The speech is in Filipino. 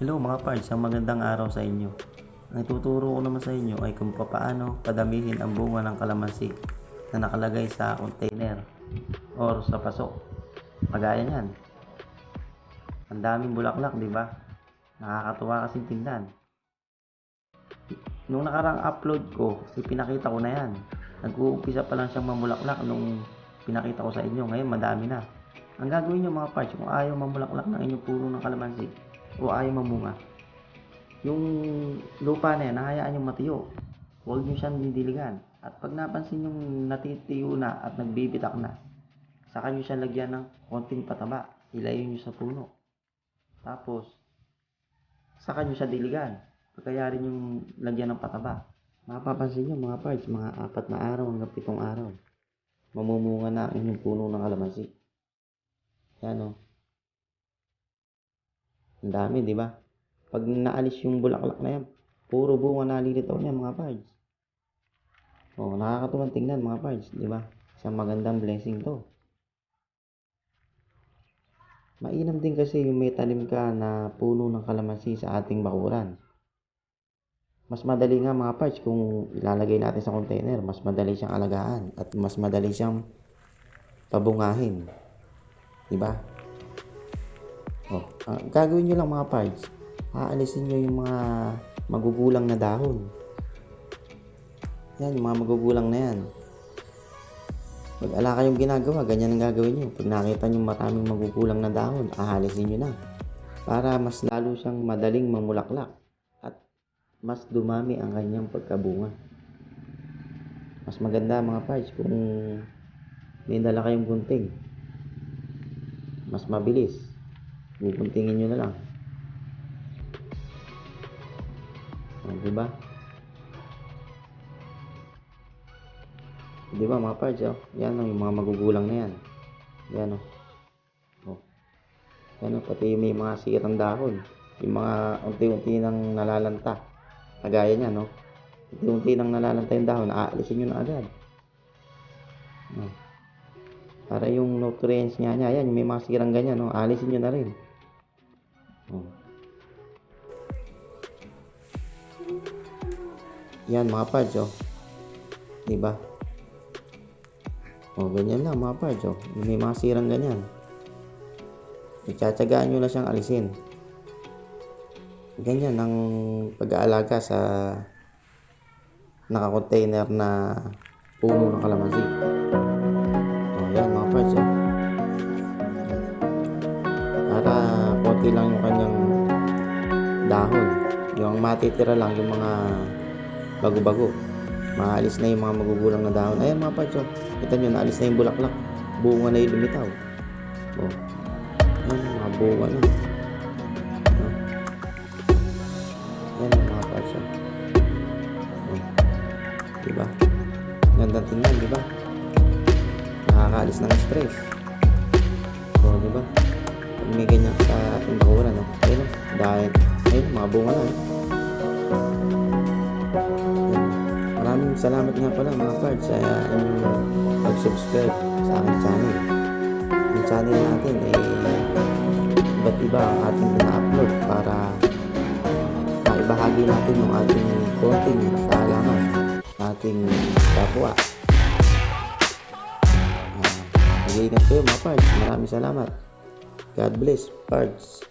Hello mga pards, ang magandang araw sa inyo. Ang ituturo ko naman sa inyo ay kung paano padamihin ang bunga ng kalamansi na nakalagay sa container or sa pasok. Kagaya niyan. Ang daming bulaklak, di ba? Nakakatuwa kasing tingnan. Nung nakarang upload ko, si pinakita ko na yan. Nag-uumpisa pa lang siyang mamulaklak nung pinakita ko sa inyo. Ngayon, madami na. Ang gagawin nyo mga parts, kung ayaw mamulaklak ng inyong puno ng kalamansi o ayaw mamunga, yung lupa na yan, nahayaan yung matiyo. Huwag nyo siyang didiligan. At pag napansin yung natitiyo na at nagbibitak na, saka nyo siya lagyan ng konting pataba. Ilayo nyo sa puno. Tapos, saka nyo siya diligan. Pagkayarin yung lagyan ng pataba. Mapapansin nyo mga parts, mga apat na araw hanggang pitong araw. Mamumunga na ang inyong puno ng kalamansi. Yan o. Ang dami, di ba? Pag naalis yung bulaklak na yan, puro bunga nalilitaw niya mga pards. Oh, nakakatuwang tingnan mga pards, di ba? Isang magandang blessing to. Mainam din kasi yung may tanim ka na puno ng kalamansi sa ating bakuran. Mas madali nga mga parts kung ilalagay natin sa container, mas madali siyang alagaan at mas madali siyang pabungahin. Di ba? Oh, ang gagawin nyo lang mga parts, aalisin nyo yung mga magugulang na dahon. Yan, yung mga magugulang na yan. Pag ala kayong ginagawa, ganyan ang gagawin nyo. Pag nakita nyo maraming magugulang na dahon, ahalisin nyo na. Para mas lalo siyang madaling mamulaklak at mas dumami ang kanyang pagkabunga. Mas maganda mga parts kung may dala kayong gunting. Mas mabilis. Bukuntingin nyo na lang. O, diba? Di ba mga parts, oh? Yan oh, yung mga magugulang na yan. Yan oh. Oh. Yan oh, pati may mga sirang dahon. Yung mga unti-unti nang nalalanta. Kagaya niya, no? Unti-unti nang nalalanta yung dahon, aalisin nyo na agad. Oh. Para yung nutrients niya niya, yan, may mga sirang ganyan, no? Aalisin nyo na rin. Oh. Yan mga parts, oh. Di ba? Oh, ganyan lang mga parts, oh. May mga sirang ganyan. Itsatsagaan nyo lang siyang alisin. Ganyan ang pag-aalaga sa naka-container na puno ng kalamansi. Oh, yan mga parts, oh. Para konti lang yung dahon. Yung matitira lang yung mga bago-bago. Maalis na yung mga magugulang na dahon. Ayan mga oh. Kita nyo, naalis na yung bulaklak. Bunga na yung lumitaw. Oh. Ayan, mga bunga na. Oh. Ayan mga parts, oh. Oh. Diba? Gandang tingnan, diba? Nakakaalis ng stress. Oh, diba? Pag may ganyan sa ating bakuran, no? Ayun, oh. dahil, ayun, mga bunga na. Ayun. Maraming salamat nga pala mga parts sa inyong pag-subscribe sa aking channel. Yung channel natin ay iba't iba ang ating ina-upload para maibahagi natin yung ating konting kaalaman ating kapwa. Uh, Mag-iingat kayo mga parts. Maraming salamat. God bless, parts.